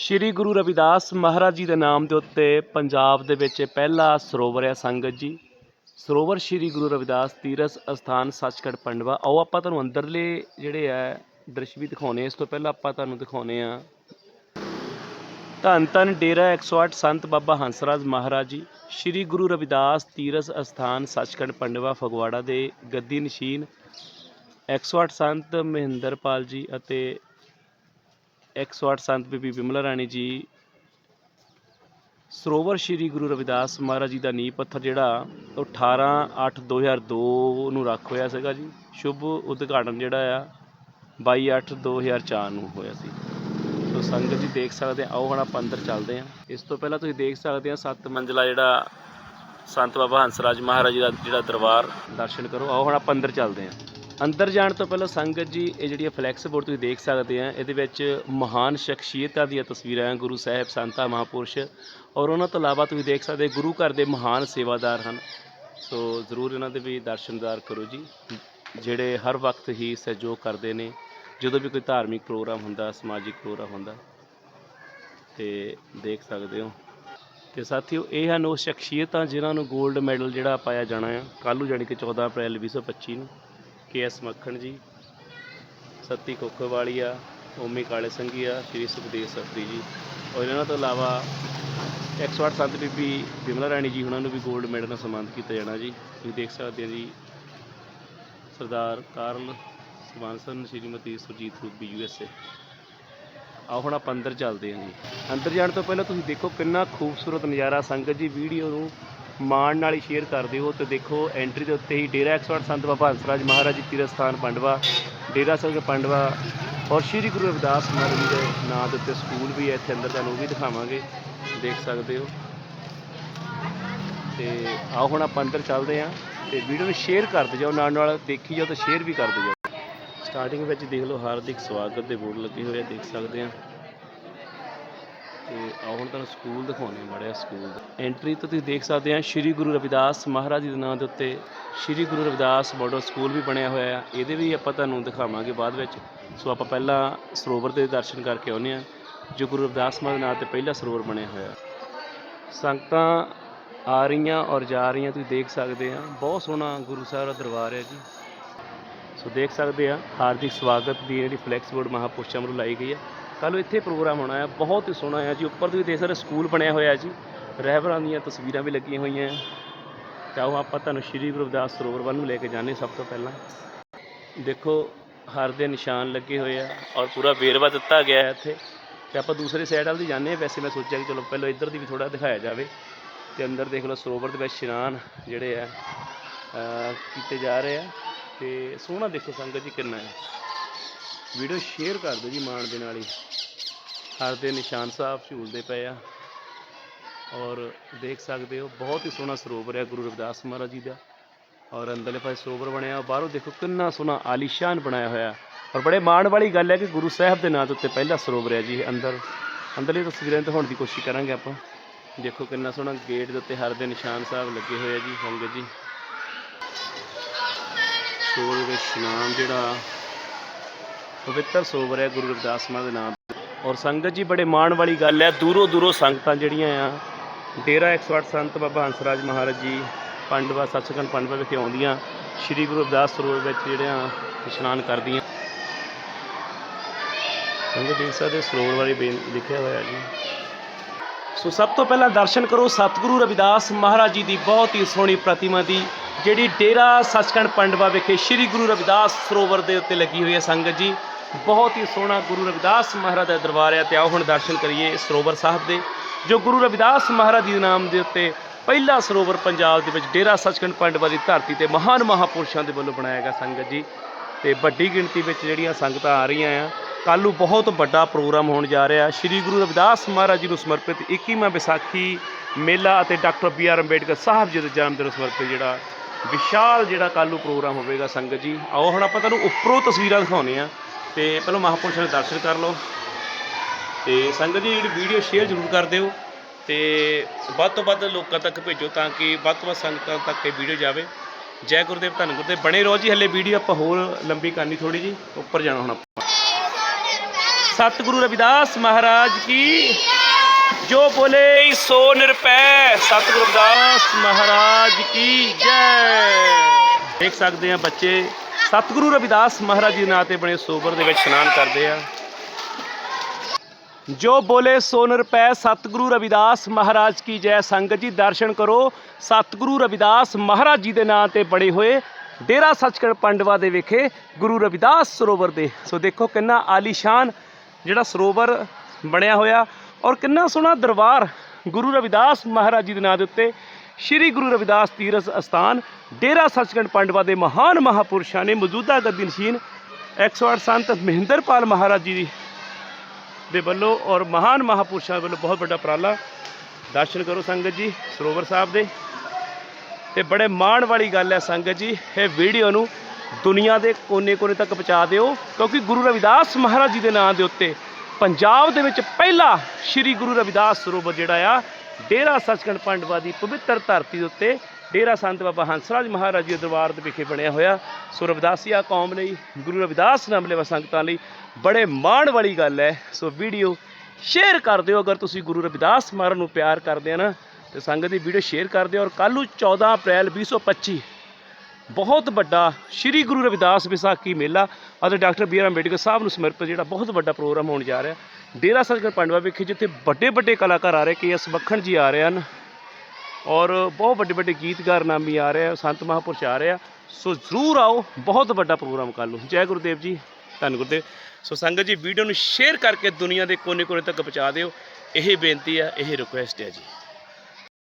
ਸ਼੍ਰੀ ਗੁਰੂ ਰਵਿਦਾਸ ਮਹਾਰਾਜ ਜੀ ਦੇ ਨਾਮ ਦੇ ਉੱਤੇ ਪੰਜਾਬ ਦੇ ਵਿੱਚ ਪਹਿਲਾ ਸਰੋਵਰ ਹੈ ਸੰਗਤ ਜੀ। ਸਰੋਵਰ ਸ਼੍ਰੀ ਗੁਰੂ ਰਵਿਦਾਸ ਤੀਰਥ ਅਸਥਾਨ ਸੱਚਖੰਡ ਪੰਡਵਾ। ਆਓ ਆਪਾਂ ਤੁਹਾਨੂੰ ਅੰਦਰਲੇ ਜਿਹੜੇ ਹੈ ਦ੍ਰਿਸ਼ ਵੀ ਦਿਖਾਉਣੇ ਇਸ ਤੋਂ ਪਹਿਲਾਂ ਆਪਾਂ ਤੁਹਾਨੂੰ ਦਿਖਾਉਣੇ ਆ। ਧੰਨ ਧੰਨ ਡੇਰਾ 108 ਸੰਤ ਬਾਬਾ ਹੰਸਰਾਜ ਮਹਾਰਾਜ ਜੀ। ਸ਼੍ਰੀ ਗੁਰੂ ਰਵਿਦਾਸ ਤੀਰਥ ਅਸਥਾਨ ਸੱਚਖੰਡ ਪੰਡਵਾ ਫਗਵਾੜਾ ਦੇ ਗੱਦੀ ਨਸ਼ੀਨ। 108 ਸੰਤ ਮਹਿੰਦਰਪਾਲ ਜੀ ਅਤੇ 108 ਸੰਤ ਬੀਬੀ ਬਿਮਲਾ ਰਾਣੀ ਜੀ, ਸਰੋਵਰ ਸ਼੍ਰੀ ਗੁਰੂ ਰਵਿਦਾਸ ਮਹਾਰਾਜ ਜੀ ਦਾ ਨੀਂਹ ਪੱਥਰ ਜਿਹੜਾ ਉਹ 18 8 2002 ਨੂੰ ਰੱਖ ਹੋਇਆ ਸੀਗਾ ਜੀ। ਸ਼ੁਭ ਉਦਘਾਟਨ ਜਿਹੜਾ ਆ 22 8 2004 ਨੂੰ ਹੋਇਆ ਸੀ। ਸੋ ਸੰਗਤ ਜੀ ਦੇਖ ਸਕਦੇ ਆ, ਆਓ ਹੁਣ ਆਪਾਂ ਅੰਦਰ ਚੱਲਦੇ ਆ। ਇਸ ਤੋਂ ਪਹਿਲਾਂ ਤੁਸੀਂ ਦੇਖ ਸਕਦੇ ਆ, ਸੱਤ ਮੰਜ਼ਲਾ ਜਿਹੜਾ ਸੰਤ ਬਾਬਾ ਹੰਸਰਾਜ ਮਹਾਰਾਜ ਜੀ ਦਾ ਜਿਹੜਾ ਦਰਬਾਰ, ਦਰਸ਼ਨ ਕਰੋ। ਆਓ ਹੁਣ ਆਪਾਂ ਅੰਦਰ ਚੱਲਦੇ ਆ। ਅੰਦਰ ਜਾਣ ਤੋਂ ਪਹਿਲਾਂ ਸੰਗਤ ਜੀ, ਇਹ ਜਿਹੜੀ ਫਲੈਕਸ ਬੋਰਡ ਤੁਸੀਂ ਦੇਖ ਸਕਦੇ ਆ, ਇਹਦੇ ਵਿੱਚ ਮਹਾਨ ਸ਼ਖਸੀਅਤਾਂ ਦੀਆਂ ਤਸਵੀਰਾਂ ਆ ਗੁਰੂ ਸਾਹਿਬ, ਸੰਤਾ, ਮਹਾਂਪੁਰਸ਼ ਔਰ ਉਹਨਾਂ ਤੋਂ ਇਲਾਵਾ ਤੁਸੀਂ ਦੇਖ ਸਕਦੇ ਗੁਰੂ ਘਰ ਦੇ ਮਹਾਨ ਸੇਵਾਦਾਰ ਹਨ। ਸੋ ਜ਼ਰੂਰ ਇਹਨਾਂ ਦੇ ਵੀ ਦਰਸ਼ਨਦਾਰ ਕਰੋ ਜੀ, ਜਿਹੜੇ ਹਰ ਵਕਤ ਹੀ ਸਹਿਯੋਗ ਕਰਦੇ ਨੇ, ਜਦੋਂ ਵੀ ਕੋਈ ਧਾਰਮਿਕ ਪ੍ਰੋਗਰਾਮ ਹੁੰਦਾ, ਸਮਾਜਿਕ ਪ੍ਰੋਗਰਾਮ ਹੁੰਦਾ, ਤੇ ਦੇਖ ਸਕਦੇ ਹੋ। ਤੇ ਸਾਥੀਓ, ਇਹ ਹਨ ਉਹ ਸ਼ਖਸੀਅਤਾਂ ਜਿਨ੍ਹਾਂ ਨੂੰ 골ਡ ਮੈਡਲ ਜਿਹੜਾ ਪਾਇਆ ਜਾਣਾ ਆ, ਕੱਲ੍ਹ ਨੂੰ ਜਾਣੀ ਕਿ 14 ਅਪ੍ਰੈਲ 2025 ਨੂੰ। ਕੇ ਐਸ ਮੱਖਣ ਜੀ, ਸੱਤੀ ਕੋਖੋਵਾਲੀਆ ਓਮੀ ਕਾਲੇ ਸੰਘੀਆ, ਸ਼੍ਰੀ ਸੁਖਦੇਵ ਸਤਰੀ ਜੀ। ਔਰ ਇਹਨਾਂ ਤੋਂ ਇਲਾਵਾ 108 ਸੰਤ ਬੀਬੀ ਬਿਮਲਾ ਰਾਣੀ ਜੀ, ਉਹਨਾਂ ਨੂੰ ਵੀ 골ਡ ਮੈਡਲ ਨਾਲ ਸਨਮਾਨਿਤ ਕੀਤਾ ਜਾਣਾ ਜੀ। ਤੁਸੀਂ ਦੇਖ ਸਕਦੇ ਹੋ ਜੀ, Sardar Carl Swanson, Shrimati Surjit Ruby U S A. ਆਓ ਹੁਣ ਆਪਾਂ ਅੰਦਰ ਚੱਲਦੇ ਹਾਂ ਜੀ। ਅੰਦਰ ਜਾਣ ਤੋਂ ਪਹਿਲਾਂ ਤੁਸੀਂ ਦੇਖੋ ਕਿੰਨਾ ਖੂਬਸੂਰਤ ਨਜ਼ਾਰਾ ਸੰਗਤ ਜੀ, ਵੀਡੀਓ ਨੂੰ ਮਾਣ ਨਾਲ ਹੀ ਸ਼ੇਅਰ ਕਰ ਦਿਓ ਤੇ ਦੇਖੋ ਐਂਟਰੀ ਦੇ ਉੱਤੇ ਹੀ ਡੇਰਾ 108 ਸੰਤ ਬਾਬਾ ਹੰਸਰਾਜ ਮਹਾਰਾਜ ਜੀ ਤੀਰਥ ਸਥਾਨ ਪੰਡਵਾ, ਡੇਰਾ ਸਾਹਿਬ ਪੰਡਵਾ ਔਰ ਸ਼੍ਰੀ ਗੁਰੂ ਰਵਿਦਾਸ ਮਹਾਰਾਜ ਜੀ ਦੇ ਨਾਂ ਦੇ ਉੱਤੇ ਸਕੂਲ ਵੀ ਹੈ, ਇੱਥੇ ਅੰਦਰ ਤੁਹਾਨੂੰ ਉਹ ਵੀ ਦਿਖਾਵਾਂਗੇ, ਦੇਖ ਸਕਦੇ ਹੋ। ਤੇ ਆਓ ਹੁਣ ਆਪਾਂ ਅੰਦਰ ਚੱਲਦੇ ਹਾਂ ਤੇ ਵੀਡੀਓ ਨੂੰ ਸ਼ੇਅਰ ਕਰਦੇ ਜਾਓ ਨਾਲ ਨਾਲ, ਦੇਖੀ ਜਾਓ ਤੇ ਸ਼ੇਅਰ ਵੀ ਕਰਦੇ ਜਾਓ ਸਟਾਰਟਿੰਗ ਵਿੱਚ ਦੇਖ ਲਓ, ਹਾਰਦਿਕ ਸਵਾਗਤ ਦੇ ਬੋਰਡ ਲੱਗੇ ਹੋਏ ਆ, ਦੇਖ ਸਕਦੇ ਆ ਤੇ ਆਓ ਹੁਣ ਤੁਹਾਨੂੰ ਸਕੂਲ ਦਿਖਾਉਣੇ ਮੜਿਆ ਸਕੂਲ ਦਾ। ਐਂਟਰੀ ਤੋਂ ਤੁਸੀਂ ਦੇਖ ਸਕਦੇ ਆ ਸ਼੍ਰੀ ਗੁਰੂ ਰਵਿਦਾਸ ਮਹਾਰਾਜ ਜੀ ਦੇ ਨਾਮ ਦੇ ਉੱਤੇ ਸ਼੍ਰੀ ਗੁਰੂ ਰਵਿਦਾਸ ਮਾਡਲ ਸਕੂਲ ਵੀ ਬਣਿਆ ਹੋਇਆ ਆ ਇਹਦੇ ਵੀ ਆਪਾਂ ਤੁਹਾਨੂੰ ਦਿਖਾਵਾਂਗੇ ਬਾਅਦ ਵਿੱਚ। ਸੋ ਆਪਾਂ ਪਹਿਲਾਂ ਸਰੋਵਰ ਦੇ ਦਰਸ਼ਨ ਕਰਕੇ ਆਉਂਦੇ ਆ ਜੋ ਗੁਰੂ ਰਵਿਦਾਸ ਮਹਾਰਾਜ ਦੇ ਨਾਮ ਤੇ ਪਹਿਲਾ ਸਰੋਵਰ ਬਣਿਆ ਹੋਇਆ ਸੰਗਤਾਂ ਆ ਰਹੀਆਂ ਔਰ ਜਾ ਰਹੀਆਂ, ਤੁਸੀਂ ਦੇਖ ਸਕਦੇ ਆ ਬਹੁਤ ਸੋਹਣਾ ਗੁਰੂ ਸਾਹਿਬ ਦਾ ਦਰਬਾਰ ਹੈ ਜੀ। ਸੋ ਦੇਖ ਸਕਦੇ ਆ ਹਾਰਦਿਕ ਸਵਾਗਤ ਦੀ ਜਿਹੜੀ ਫਲੈਕਸ ਬੋਰਡ ਮਹਾਪੁਰਸ਼ਾਂ ਵੱਲੋਂ ਲਾਈ ਗਈ ਹੈ। ਕੱਲ੍ਹ ਨੂੰ ਇੱਥੇ ਪ੍ਰੋਗਰਾਮ ਹੋਣਾ ਹੈ, ਬਹੁਤ ਹੀ ਸੋਹਣਾ ਹੈ ਜੀ। ਉੱਪਰ ਤੁਸੀਂ ਦੇਖ ਸਕਦੇ ਸਕੂਲ ਬਣਿਆ ਹੋਇਆ ਜੀ। ਰਹਿਬਰਾਂ ਦੀਆਂ ਤਸਵੀਰਾਂ ਵੀ ਲੱਗੀਆਂ ਹੋਈਆਂ। ਤਾਂ ਆਓ ਆਪਾਂ ਤੁਹਾਨੂੰ ਸ਼੍ਰੀ ਗੁਰੂ ਰਵਿਦਾਸ ਸਰੋਵਰ ਵੱਲ ਨੂੰ ਲੈ ਕੇ ਜਾਂਦੇ ਸਭ ਤੋਂ ਪਹਿਲਾਂ। ਦੇਖੋ, ਹਰ ਦੇ ਨਿਸ਼ਾਨ ਲੱਗੇ ਹੋਏ ਆ ਔਰ ਪੂਰਾ ਵੇਰਵਾ ਦਿੱਤਾ ਗਿਆ ਹੈ ਇੱਥੇ। ਤੇ ਆਪਾਂ ਦੂਸਰੇ ਸਾਈਡ ਵੱਲ ਦੀ ਜਾਂਦੇ ਹਾਂ। ਵੈਸੇ ਮੈਂ ਸੋਚਿਆ ਕਿ ਚਲੋ ਪਹਿਲਾਂ ਇੱਧਰ ਦੀ ਵੀ ਥੋੜਾ ਦਿਖਾਇਆ ਜਾਵੇ। ਤੇ ਅੰਦਰ ਦੇਖ ਲਓ, ਸਰੋਵਰ ਦੇ ਵਿੱਚ ਇਸ਼ਨਾਨ ਜਿਹੜੇ ਆ ਕੀਤੇ ਜਾ ਰਹੇ ਆ। ਤੇ ਸੋਹਣਾ ਦੇਖੋ ਸੰਗਤ ਜੀ ਕਿੰਨਾ ਹੈ। ਵੀਡੀਓ ਸ਼ੇਅਰ ਕਰ ਦਿਓ ਜੀ ਮਾਣ ਦੇ ਨਾਲ ਹੀ। ਹਰ ਦੇ ਨਿਸ਼ਾਨ ਸਾਹਿਬ ਝੂਲਦੇ ਪਏ ਆ। ਔਰ ਦੇਖ ਸਕਦੇ ਹੋ, ਬਹੁਤ ਹੀ ਸੋਹਣਾ ਸਰੋਵਰ ਹੈ ਗੁਰੂ ਰਵਿਦਾਸ ਮਹਾਰਾਜ ਜੀ ਦਾ। ਔਰ ਅੰਦਰਲੇ ਪਾਸੇ ਸਰੋਵਰ ਬਣਿਆ ਬਾਹਰੋਂ ਦੇਖੋ ਕਿੰਨਾ ਸੋਹਣਾ ਆਲੀਸ਼ਾਨ ਬਣਾਇਆ ਹੋਇਆ। ਔਰ ਬੜੇ ਮਾਣ ਵਾਲੀ ਗੱਲ ਹੈ ਕਿ ਗੁਰੂ ਸਾਹਿਬ ਦੇ ਨਾਂ ਦੇ ਉੱਤੇ ਪਹਿਲਾ ਸਰੋਵਰ ਹੈ ਜੀ ਅੰਦਰ। ਅੰਦਰਲੀ ਤਸਵੀਰਾਂ ਦਿਖਾਉਣ ਦੀ ਕੋਸ਼ਿਸ਼ ਕਰਾਂਗੇ ਆਪਾਂ। ਦੇਖੋ ਕਿੰਨਾ ਸੋਹਣਾ ਗੇਟ ਦੇ ਉੱਤੇ ਹਰ ਦੇ ਨਿਸ਼ਾਨ ਸਾਹਿਬ ਲੱਗੇ ਹੋਏ ਆ ਜੀ ਸੰਗਤ ਜੀ। ਸਰੋਵਰ ਵਿੱਚ ਇਸ਼ਨਾਨ ਜਿਹੜਾ ਪਵਿੱਤਰ ਸਰੋਵਰ ਹੈ, ਗੁਰੂ ਰਵਿਦਾਸ ਮਹਾਰਾਜ ਦੇ ਨਾਮ ਔਰ ਸੰਗਤ ਜੀ, ਬੜੇ ਮਾਣ ਵਾਲੀ ਗੱਲ ਹੈ, ਦੂਰੋਂ ਦੂਰੋਂ ਸੰਗਤਾਂ ਜਿਹੜੀਆਂ ਆ, ਡੇਰਾ 108 ਸੰਤ ਬਾਬਾ ਹੰਸਰਾਜ ਮਹਾਰਾਜ ਜੀ, ਪੰਡਵਾ ਸੱਚਖੰਡ ਪੰਡਵਾ ਵਿਖੇ ਆਉਂਦੀਆਂ, ਸ੍ਰੀ ਗੁਰੂ ਰਵਿਦਾਸ ਸਰੋਵਰ ਵਿੱਚ ਜਿਹੜਿਆਂ ਇਸ਼ਨਾਨ ਕਰਦੀਆਂ। ਸੰਗਤ ਦੇਖ ਸਕਦੇ ਸਰੋਵਰ ਬਾਰੇ ਲਿਖਿਆ ਹੋਇਆ ਜੀ। ਸੋ ਸਭ ਤੋਂ ਪਹਿਲਾਂ ਦਰਸ਼ਨ ਕਰੋ ਸਤਿਗੁਰੂ ਰਵਿਦਾਸ ਮਹਾਰਾਜ ਜੀ ਦੀ ਬਹੁਤ ਹੀ ਸੋਹਣੀ ਪ੍ਰਤਿਮਾ ਦੀ, ਜਿਹੜੀ ਡੇਰਾ ਸੱਚਖੰਡ ਪੰਡਵਾ ਵਿਖੇ ਸ੍ਰੀ ਗੁਰੂ ਰਵਿਦਾਸ ਸਰੋਵਰ ਦੇ ਉੱਤੇ ਲੱਗੀ ਹੋਈ ਹੈ ਸੰਗਤ ਜੀ। ਬਹੁਤ ਹੀ ਸੋਹਣਾ ਗੁਰੂ ਰਵਿਦਾਸ ਮਹਾਰਾਜ ਦਾ ਦਰਬਾਰ ਹੈ ਤੇ ਆਓ ਹੁਣ ਦਰਸ਼ਨ ਕਰੀਏ ਸਰੋਵਰ ਸਾਹਿਬ ਦੇ, ਜੋ ਗੁਰੂ ਰਵਿਦਾਸ ਮਹਾਰਾਜ ਜੀ ਦੇ ਨਾਮ ਦੇ ਉੱਤੇ ਪਹਿਲਾ ਸਰੋਵਰ ਪੰਜਾਬ ਦੇ ਵਿੱਚ ਡੇਰਾ ਸੱਚਖੰਡ ਪੰਡਵਾ ਦੀ ਧਰਤੀ ਤੇ ਮਹਾਨ ਮਹਾਪੁਰਸ਼ਾਂ ਦੇ ਵੱਲੋਂ ਬਣਾਇਆ ਗਿਆ ਸੰਗਤ ਜੀ। ਤੇ ਵੱਡੀ ਗਿਣਤੀ ਵਿੱਚ ਜਿਹੜੀਆਂ ਸੰਗਤਾਂ ਆ ਰਹੀਆਂ ਆ, ਕੱਲ੍ਹ ਨੂੰ ਬਹੁਤ ਵੱਡਾ ਪ੍ਰੋਗਰਾਮ ਹੋਣ ਜਾ ਰਿਹਾ। ਸ੍ਰੀ ਗੁਰੂ ਰਵਿਦਾਸ ਮਹਾਰਾਜ ਜੀ ਨੂੰ ਸਮਰਪਿਤ 21ਵਾਂ ਵਿਸਾਖੀ ਮੇਲਾ ਅਤੇ doctor B R Ambedkar Sahib ji ਦੇ ਜਨਮ ਦਿਨ ਸਮਰਪਿਤ ਜਿਹੜਾ ਵਿਸ਼ਾਲ ਜਿਹੜਾ ਕੱਲ੍ਹ ਨੂੰ ਪ੍ਰੋਗਰਾਮ ਹੋਵੇਗਾ ਸੰਗਤ ਜੀ। ਆਓ ਹੁਣ ਆਪਾਂ ਤੁਹਾਨੂੰ ਉੱਪਰੋਂ ਤਸਵੀਰਾਂ ਦਿਖਾਉਂਦੇ ਆ ਤੇ ਪਹਿਲਾਂ ਮਹਾਪੁਰਸ਼ਾਂ ਦੇ ਦਰਸ਼ਨ ਕਰ ਲਓ ਤੇ ਸੰਗਤ ਜੀ ਜਿਹੜੀ ਵੀਡੀਓ ਸ਼ੇਅਰ ਜ਼ਰੂਰ ਕਰ ਦਿਓ ਤੇ ਵੱਧ ਤੋਂ ਵੱਧ ਲੋਕਾਂ ਤੱਕ ਭੇਜੋ ਤਾਂ ਕਿ ਵੱਧ ਤੋਂ ਵੱਧ ਸੰਗਤਾਂ ਤੱਕ ਇਹ ਵੀਡੀਓ ਜਾਵੇ। ਜੈ ਗੁਰਦੇਵ, ਧੰਨ ਗੁਰਦੇਵ। ਬਣੇ ਰਹੋ ਜੀ, ਹੱਲੇ ਵੀਡੀਓ ਆਪਾਂ ਹੋਰ ਲੰਬੀ ਕਰਨੀ ਥੋੜੀ ਜੀ ਉੱਪਰ ਜਾਣਾ ਹੁਣ ਆਪਾਂ। ਸਤਿਗੁਰੂ ਰਵਿਦਾਸ ਮਹਾਰਾਜ ਕੀ ਜੋ ਬੋਲੇ ਸੋ ਨਿਰਪੈ। ਸਤਿਗੁਰੂ ਰਵਿਦਾਸ ਮਹਾਰਾਜ ਕੀ ਜੈ। ਦੇਖ ਸਕਦੇ ਆ ਬੱਚੇ ਸਤਿਗੁਰੂ ਰਵਿਦਾਸ ਮਹਾਰਾਜ ਜੀ ਦੇ ਨਾਂ ਤੇ ਬਣੇ ਸਰੋਵਰ ਦੇ ਵਿੱਚ ਇਸ਼ਨਾਨ ਕਰਦੇ ਆ। ਜੋ ਬੋਲੇ ਸੋ ਨਿਰਪੈ ਸਤਿਗੁਰੂ ਰਵਿਦਾਸ ਮਹਾਰਾਜ ਕੀ ਜੈ ਸੰਗਤ ਜੀ, ਦਰਸ਼ਨ ਕਰੋ। ਸਤਿਗੁਰੂ ਰਵਿਦਾਸ ਮਹਾਰਾਜ ਜੀ ਦੇ ਨਾਂ ਤੇ ਬਣੇ ਹੋਏ ਡੇਰਾ ਸੱਚਖੰਡ ਪੰਡਵਾ ਦੇ ਵਿਖੇ ਗੁਰੂ ਰਵਿਦਾਸ ਸਰੋਵਰ ਦੇ। ਸੋ ਦੇਖੋ ਕਿੰਨਾ ਆਲੀਸ਼ਾਨ ਜਿਹੜਾ ਸਰੋਵਰ ਬਣਿਆ ਹੋਇਆ ਔਰ ਕਿੰਨਾ ਸੋਹਣਾ ਦਰਬਾਰ ਗੁਰੂ ਰਵਿਦਾਸ ਮਹਾਰਾਜ ਜੀ ਦੇ ਨਾਂ ਦੇ ਉੱਤੇ ਸ੍ਰੀ ਗੁਰੂ ਰਵਿਦਾਸ ਤੀਰਥ ਅਸਥਾਨ, ਡੇਰਾ ਸੱਚਖੰਡ ਪੰਡਵਾ ਦੇ ਮਹਾਨ ਮਹਾਪੁਰਸ਼ਾਂ ਨੇ ਮੌਜੂਦਾ ਗੱਦੀ ਨਸ਼ੀਨ 108 ਸੰਤ ਮਹਿੰਦਰਪਾਲ ਮਹਾਰਾਜ ਜੀ ਦੇ ਵੱਲੋਂ ਔਰ ਮਹਾਨ ਮਹਾਪੁਰਸ਼ਾਂ ਵੱਲੋਂ ਬਹੁਤ ਵੱਡਾ ਉਪਰਾਲਾ। ਦਰਸ਼ਨ ਕਰੋ ਸੰਗਤ ਜੀ, ਸਰੋਵਰ ਸਾਹਿਬ ਦੇ। ਤੇ ਬੜੇ ਮਾਣ ਵਾਲੀ ਗੱਲ ਹੈ ਸੰਗਤ ਜੀ, ਇਹ ਵੀਡੀਓ ਨੂੰ ਦੁਨੀਆ ਦੇ ਕੋਨੇ-ਕੋਨੇ ਤੱਕ ਪਹੁੰਚਾ ਦਿਓ, ਕਿਉਂਕਿ ਗੁਰੂ ਰਵਿਦਾਸ ਮਹਾਰਾਜ ਜੀ ਦੇ ਨਾਂ ਦੇ ਉੱਤੇ ਪੰਜਾਬ ਦੇ ਵਿੱਚ ਪਹਿਲਾ ਸ੍ਰੀ ਗੁਰੂ ਰਵਿਦਾਸ ਸਰੋਵਰ ਜਿਹੜਾ ਆ ਡੇਰਾ ਸੱਚਖੰਡ ਪੰਡਵਾ ਦੀ ਪਵਿੱਤਰ ਧਰਤੀ ਦੇ ਉੱਤੇ ਡੇਰਾ ਸੰਤ ਬਾਬਾ ਹੰਸਰਾਜ ਮਹਾਰਾਜ ਜੀ ਦੇ ਦਰਬਾਰ ਦੇ ਵਿਖੇ ਬਣਿਆ ਹੋਇਆ। ਸੋ ਰਵਿਦਾਸੀਆ ਕੌਮ ਲਈ, ਗੁਰੂ ਰਵਿਦਾਸ ਨਾਮ ਲੈਵਾ ਸੰਗਤਾਂ ਲਈ ਬੜੇ ਮਾਣ ਵਾਲੀ ਗੱਲ ਹੈ। ਸੋ ਵੀਡੀਓ ਸ਼ੇਅਰ ਕਰ ਦਿਓ। ਅਗਰ ਤੁਸੀਂ ਗੁਰੂ ਰਵਿਦਾਸ ਮਹਾਰਾਜ ਨੂੰ ਪਿਆਰ ਕਰਦੇ ਆ ਨਾ, ਤੇ ਸੰਗਤ ਦੀ ਵੀਡੀਓ ਸ਼ੇਅਰ ਕਰ ਦਿਓ। ਔਰ ਕੱਲ੍ਹ ਨੂੰ 14 ਅਪ੍ਰੈਲ 2025 ਬਹੁਤ ਵੱਡਾ ਸ੍ਰੀ ਗੁਰੂ ਰਵਿਦਾਸ ਵਿਸਾਖੀ ਮੇਲਾ, ਅਤੇ doctor B R Ambedkar Sahib ਨੂੰ ਸਮਰਪਿਤ ਜਿਹੜਾ ਬਹੁਤ ਵੱਡਾ ਪ੍ਰੋਗਰਾਮ ਹੋਣ ਜਾ ਰਿਹਾ। ਡੇਰਾ ਸੱਚਖੰਡ ਪੰਡਵਾ ਵਿਖੇ ਜਿੱਥੇ ਵੱਡੇ ਵੱਡੇ ਕਲਾਕਾਰ ਆ ਰਹੇ ਕੇ ਐਸ ਮੱਖਣ ਜੀ ਆ ਰਹੇ ਹਨ ਔਰ ਬਹੁਤ ਵੱਡੇ ਵੱਡੇ ਗੀਤਕਾਰ ਨਾਮੀ ਆ ਰਹੇ ਆ, ਸੰਤ ਮਹਾਪੁਰਸ਼ ਆ ਰਹੇ ਆ। ਸੋ ਜ਼ਰੂਰ ਆਓ, ਬਹੁਤ ਵੱਡਾ ਪ੍ਰੋਗਰਾਮ ਕੱਲ੍ਹ ਨੂੰ ਜੈ ਗੁਰਦੇਵ ਜੀ, ਧੰਨ ਗੁਰਦੇਵ। ਸੋ ਸੰਗਤ ਜੀ, ਵੀਡੀਓ ਨੂੰ ਸ਼ੇਅਰ ਕਰਕੇ ਦੁਨੀਆ ਦੇ ਕੋਨੇ-ਕੋਨੇ ਤੱਕ ਪਹੁੰਚਾ ਦਿਓ। ਇਹ ਬੇਨਤੀ ਆ, ਇਹ ਰਿਕੁਐਸਟ ਹੈ ਜੀ।